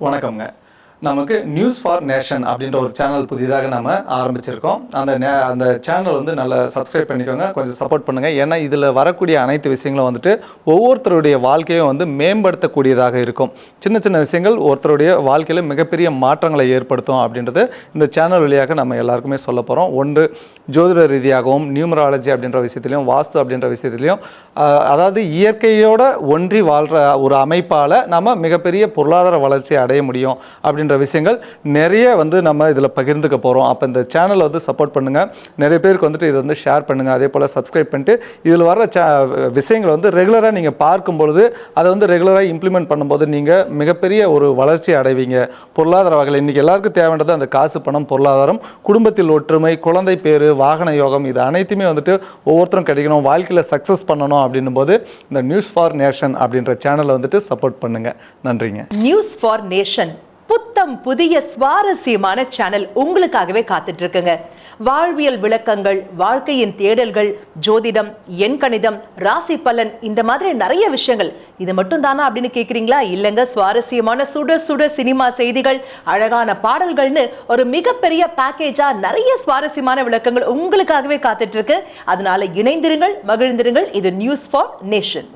வணக்கம்ங்க. நமக்கு news for nation அப்படின்ற ஒரு சேனல் புதிதாக நம்ம ஆரம்பிச்சிருக்கோம். அந்த நே- அந்த சேனல் வந்து நல்லா சப்ஸ்கிரைப் பண்ணிக்கோங்க. கொஞ்சம் சப்போர்ட் பண்ணுங்கள் ஏன்னா இதில் வரக்கூடிய அனைத்து விஷயங்களும் வந்துட்டு ஒவ்வொருத்தருடைய வாழ்க்கையும் வந்து மேம்படுத்தக்கூடியதாக இருக்கும். சின்ன சின்ன விஷயங்கள் ஒருத்தருடைய வாழ்க்கையில் மிகப்பெரிய மாற்றங்களை ஏற்படுத்தும் அப்படின்றது இந்த சேனல் வழியாக நம்ம எல்லாருக்குமே சொல்ல போகிறோம் ஒன்று ஜோதிட ரீதியாகவும் நியூமராலஜி அப்படின்ற விஷயத்துலையும் வாஸ்து அப்படின்ற விஷயத்துலையும் அதாவது இயற்கையோட ஒன்றி வாழ்கிற ஒரு அமைப்பால் நம்ம மிகப்பெரிய பொருளாதார வளர்ச்சி அடைய முடியும் அப்படின்ற விஷயங்கள் நிறைய வந்து நம்ம இதில் பகிர்ந்துக்க போகிறோம் அப்போ இந்த சேனலை வந்து சப்போர்ட் பண்ணுங்கள் நிறைய பேருக்கு வந்துட்டு இதை வந்து ஷேர் பண்ணுங்கள் அதே போல் சப்ஸ்கிரைப் பண்ணிட்டு இதில் வர சே விஷயங்களை வந்து ரெகுலராக நீங்கள் பார்க்கும் பொழுது அதை வந்து ரெகுலராக இம்ப்ளிமெண்ட் பண்ணும்போது நீங்கள் மிகப்பெரிய ஒரு வளர்ச்சி அடைவீங்க. பொருளாதார வகையில் இன்றைக்கி எல்லாருக்கும் தேவையானது அந்த காசு பணம் பொருளாதாரம் குடும்பத்தில் ஒற்றுமை குழந்தை பேரு வாகன யோகம் இது அனைத்துமே வந்துட்டு ஒவ்வொருத்தரும் கிடைக்கணும். வாழ்க்கையில் சக்ஸஸ் பண்ணணும் அப்படின்னும் போது இந்த நியூஸ் ஃபார் நேஷன் அப்படின்ற சேனலை வந்துட்டு சப்போர்ட் பண்ணுங்கள் நன்றிங்க. நியூஸ் ஃபார் நேஷன் புத்தம் புதிய சுவாரஸ்யமான சேனல் உங்களுக்காகவே காத்துட்டு இருக்குங்க வாழ்வியல் விளக்கங்கள் வாழ்க்கையின் தேடல்கள் ஜோதிடம் எண்கணிதம் ராசி பலன் இந்த மாதிரி நிறைய விஷயங்கள். இது மட்டும் தானா அப்படின்னு கேட்குறீங்களா இல்லைங்க சுவாரஸ்யமான சுட சுட சினிமா செய்திகள் அழகான பாடல்கள்னு ஒரு மிகப்பெரிய பேக்கேஜா நிறைய சுவாரஸ்யமான விளக்கங்கள் உங்களுக்காகவே காத்துட்டு இருக்கு அதனால இணைந்திருங்கள் மகிழ்ந்திருங்கள். இது நியூஸ் ஃபார் நேஷன்